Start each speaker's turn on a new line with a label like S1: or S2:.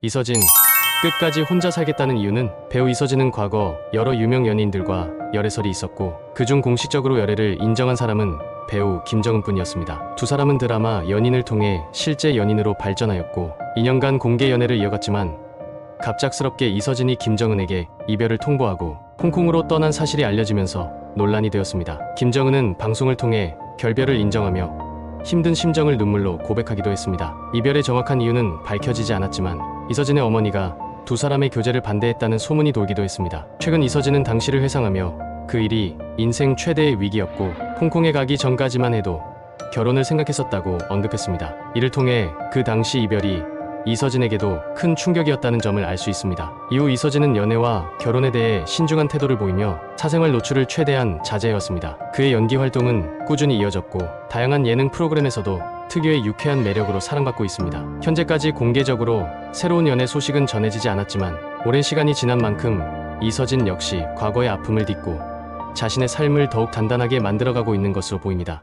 S1: 이서진 끝까지 혼자 살겠다는 이유는 배우 이서진은 과거 여러 유명 연예인들과 열애설이 있었고 그중 공식적으로 열애를 인정한 사람은 배우 김정은뿐이었습니다. 두 사람은 드라마 연인을 통해 실제 연인으로 발전하였고 2년간 공개 연애를 이어갔지만 갑작스럽게 이서진이 김정은에게 이별을 통보하고 홍콩으로 떠난 사실이 알려지면서 논란이 되었습니다. 김정은은 방송을 통해 결별을 인정하며 힘든 심정을 눈물로 고백하기도 했습니다. 이별의 정확한 이유는 밝혀지지 않았지만 이서진의 어머니가 두 사람의 교제를 반대했다는 소문이 돌기도 했습니다. 최근 이서진은 당시를 회상하며 그 일이 인생 최대의 위기였고 홍콩에 가기 전까지만 해도 결혼을 생각했었다고 언급했습니다. 이를 통해 그 당시 이별이 이서진에게도 큰 충격이었다는 점을 알 수 있습니다. 이후 이서진은 연애와 결혼에 대해 신중한 태도를 보이며 사생활 노출을 최대한 자제해왔습니다. 그의 연기 활동은 꾸준히 이어졌고 다양한 예능 프로그램에서도 특유의 유쾌한 매력으로 사랑받고 있습니다. 현재까지 공개적으로 새로운 연애 소식은 전해지지 않았지만 오랜 시간이 지난 만큼 이서진 역시 과거의 아픔을 딛고 자신의 삶을 더욱 단단하게 만들어가고 있는 것으로 보입니다.